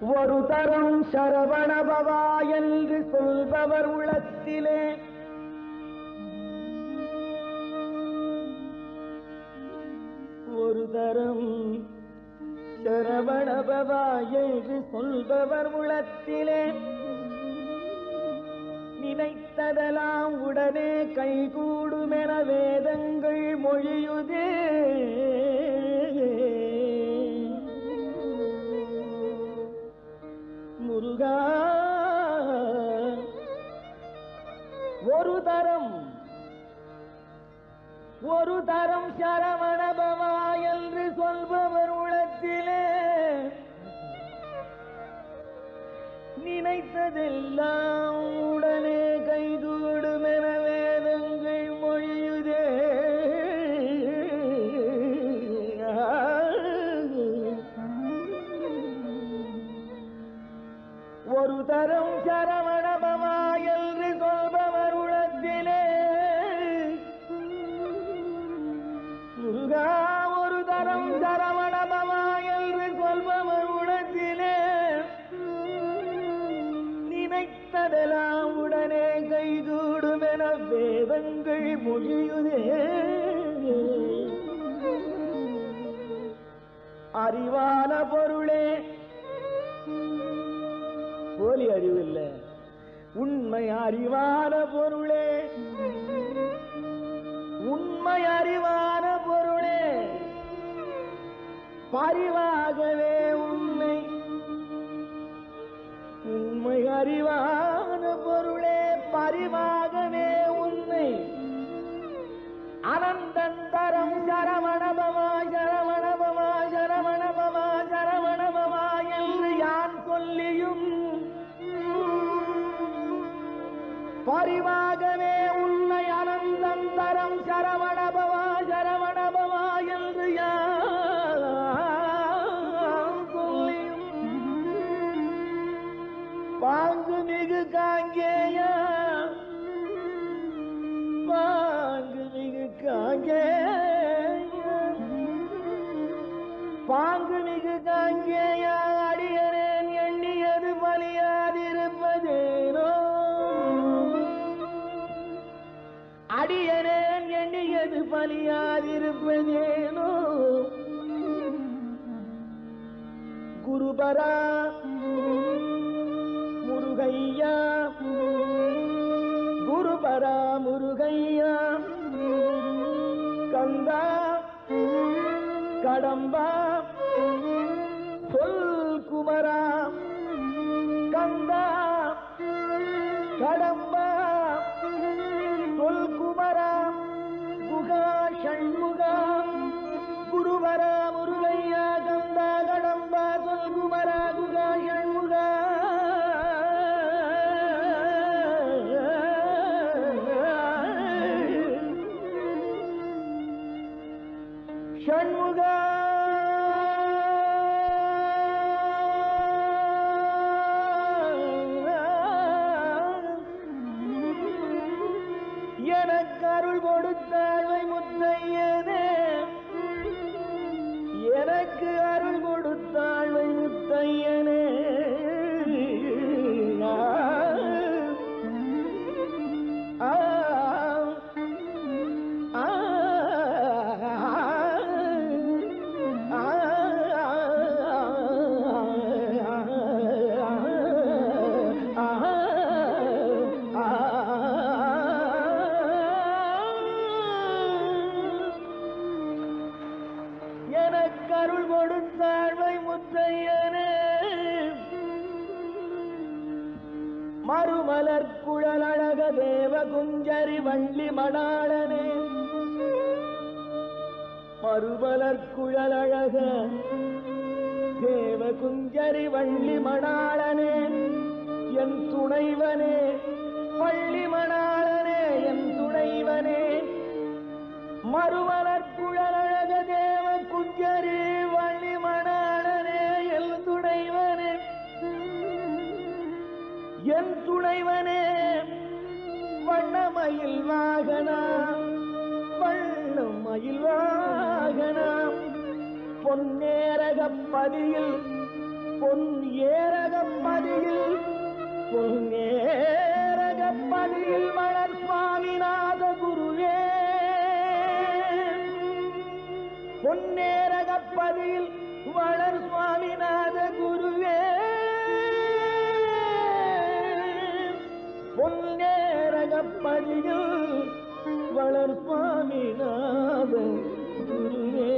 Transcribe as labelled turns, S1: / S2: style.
S1: ஒரு தரம் சரவணபவா என்று சொல்பவர் உளத்திலே. ஒரு தரம் சரவணபவா என்று சொல்பவர் உளத்திலே. நினைத்ததெல்லாம் உடனே கைகூடுமென வேதங்கள் மொழியுதே. ஒரு தரம். ஒரு தரம் சரவணபவா என்று சொல்பவர் உளத்திலே நினைத்ததெல்லாம் உடனே கைகூடும் என வேதங்கள் மொழியுதே. ஒரு தரம் சரவண நினைத்ததெல்லாம் உடனே கைகூடும் என வேதங்கள் மொழியுதே அறிவான பொருளே. போலி அறிவில்லை. உண்மை அறிவான பொருளே. உண்மை அறிவான பொருளே. பரிவாகவே உண்மை. உண்மை அறிவான அனந்தந்தரம் சரவணபவா சரவணபவா சரவணபமா சரவணபமா என்று யான் சொல்லியும். பரிவாகவே எண்ணியது குருபரா முருகையா குருபரா முருகையா கந்தா கடம்பா சொல் குமரா ஷண்முகா! எனக்கு அருள் கொடுத்தாழ்வை முத்தையதே அருள் கொடுத்தாழ்வை முத்தையனே. மறுமலர் குழலழக தேவ குஞ்சரி வள்ளி மணாளனே மறுமலர் குழலழக தேவ குஞ்சரி வள்ளி மணாளனே என் துணைவனே வள்ளி மணாளனே என் துணைவனே. மறுமலர் என் வண்ணமயில் வாகனாம் வண்ணமயில் வாகனா. பொன்னேரகப் பொன்னேரகப்பதியில் பொன் ஏரகப்பதியில் பொன் மலர் சுவாமிநாத குருவே. பொன்னேரகப்பதியில் வளர் சுவாமிநாத குருவே. பொன்னேரகப்படியில் வளர் சுவாமிநாத குருவே.